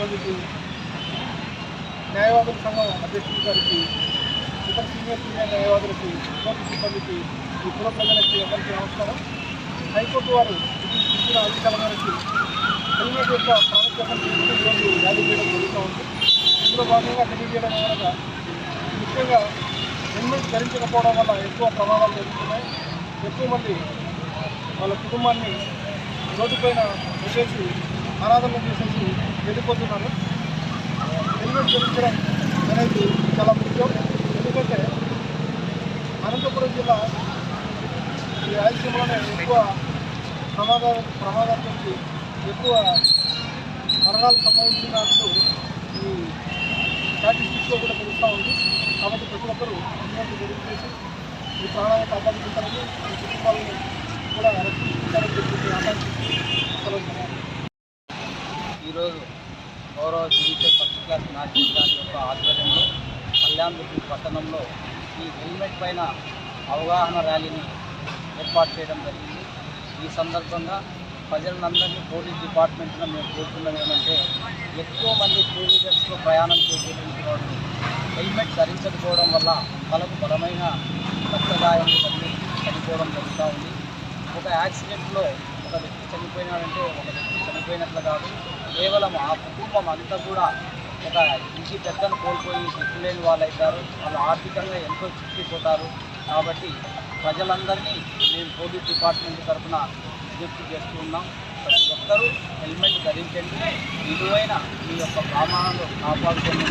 సిబ్బందికి న్యాయవాదుల సంఘం అధ్యక్షుడి గారికి ఇతర సీనియర్ సీనియర్ న్యాయవాదులకి కోర్టు సిబ్బందికి ఈ పుర ప్రజలకి అందరికీ నమస్కారం. హైకోర్టు వారు ఇచ్చిన ఆదేశాల మేరకు హెల్మెట్ యొక్క ప్రాముఖ్యతను ఈరోజు ర్యాలీ చేయడం జరుగుతూ ఉంది. ఇందులో భాగంగా తెలియజేయడం వలన ముఖ్యంగా హెల్మెట్ ధరించకపోవడం వల్ల ఎక్కువ ప్రమాదాలు జరుగుతున్నాయి. ఎక్కువ మంది వాళ్ళ కుటుంబాన్ని రోడ్డుపైన వదిలేసి అనాథలను చేసేసి వెళ్ళిపోతున్నారు. హెల్మెట్ ధరించడం అనేది చాలా ముఖ్యం. ఎందుకంటే అనంతపురం జిల్లా ఈ రాయలసీమలోనే ఎక్కువ ప్రమాద ప్రమాదాల నుంచి ఎక్కువ మరణాలు సంభవించినట్టు ఈ స్టాటిస్టిక్స్లో కూడా తెలుస్తూ ఉంది. కాబట్టి ప్రతి ఒక్కరూ హెల్మెట్ ధరించేసి ఈ ప్రాణాలను కాపాడుకుంటారని ఈ కుటుంబాలను కూడా రక్షించుకుంటారని చెప్పి ఆకాంక్షిస్తూ సెలవు ఈరోజు గౌరవ జీవిత ఫస్ట్ క్లాస్ న్యాషనల్ గారి యొక్క ఆధ్వర్యంలో కళ్యాణ్ పట్టణంలో ఈ హెల్మెట్ పైన అవగాహన ర్యాలీని ఏర్పాటు చేయడం జరిగింది. ఈ సందర్భంగా ప్రజలందరినీ పోలీస్ డిపార్ట్మెంట్లో మేము కోరుతున్నాం ఏమంటే ఎక్కువ మంది టూ వీలర్స్లో ప్రయాణం చేసేటువంటి వాళ్ళు హెల్మెట్ ధరించకపోవడం వల్ల వాళ్ళకు బలమైన రక్తగాయం తగిలి చనిపోవడం జరుగుతూ ఉంది. ఒక యాక్సిడెంట్లో ఒక వ్యక్తి చనిపోయినాడంటే ఒక వ్యక్తి చనిపోయినట్లు కాదు. కేవలం ఆ కుటుంబం అంతా కూడా ఒక ఇంటి పెద్దను కోల్పోయి దిక్కులేని వాళ్ళు అవుతారు వాళ్ళు ఆర్థికంగా ఎంతో చిక్కిపోతారు. కాబట్టి ప్రజలందరినీ మేము పోలీస్ డిపార్ట్మెంట్ తరఫున విజ్ఞప్తి చేస్తూ ఉన్నాం. ప్రతి ఒక్కరూ హెల్మెట్ ధరించండి. విలువైన మీ యొక్క ప్రామాణాలు కాపాడుకోండి.